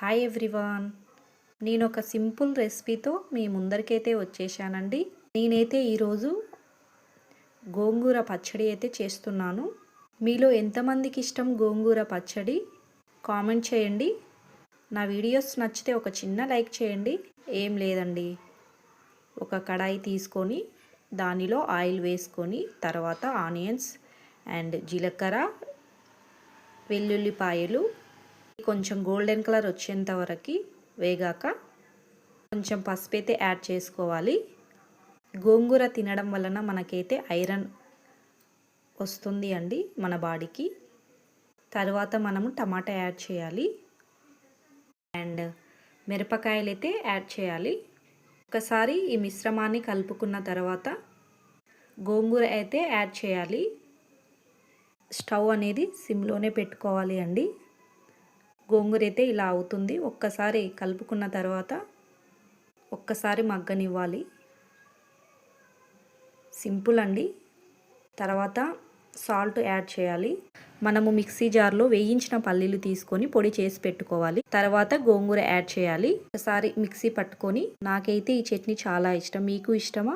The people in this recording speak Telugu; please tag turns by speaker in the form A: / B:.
A: హాయ్ ఎవ్రీవాన్ నేను ఒక సింపుల్ రెసిపీతో మీ ముందరికైతే వచ్చేసానండి. నేనైతే ఈరోజు గోంగూర పచ్చడి అయితే చేస్తున్నాను. మీలో ఎంతమందికి ఇష్టం గోంగూర పచ్చడి? కామెంట్ చేయండి. నా వీడియోస్ నచ్చితే ఒక చిన్న లైక్ చేయండి. ఏం లేదండి. ఒక కడాయి తీసుకొని దానిలో ఆయిల్ వేసుకొని తర్వాత ఆనియన్స్ అండ్ జీలకర్ర వెల్లుల్లిపాయలు కొంచెం గోల్డెన్ కలర్ వచ్చేంత వరకు వేగాక కొంచెం పసుపు అయితే యాడ్ చేసుకోవాలి. గోంగూర తినడం వలన మనకైతే ఐరన్ వస్తుంది అండి మన బాడీకి. తర్వాత మనము టమాటా యాడ్ చేయాలి. అండ్ మిరపకాయలు అయితే యాడ్ చేయాలి. ఒకసారి ఈ మిశ్రమాన్ని కలుపుకున్న తర్వాత గోంగూర అయితే యాడ్ చేయాలి. స్టవ్ అనేది సిమ్లోనే పెట్టుకోవాలి అండి. గోంగూర అయితే ఇలా అవుతుంది. ఒక్కసారి కలుపుకున్న తర్వాత ఒక్కసారి మగ్గనివ్వాలి. సింపుల్ అండి. తర్వాత సాల్ట్ యాడ్ చేయాలి. మనము మిక్సీ జార్లో వేయించిన పల్లీలు తీసుకొని పొడి చేసి పెట్టుకోవాలి. తర్వాత గోంగూర యాడ్ చేయాలి. ఒకసారి మిక్సీ పట్టుకొని నాకైతే ఈ చట్నీ చాలా ఇష్టం. మీకు ఇష్టమా?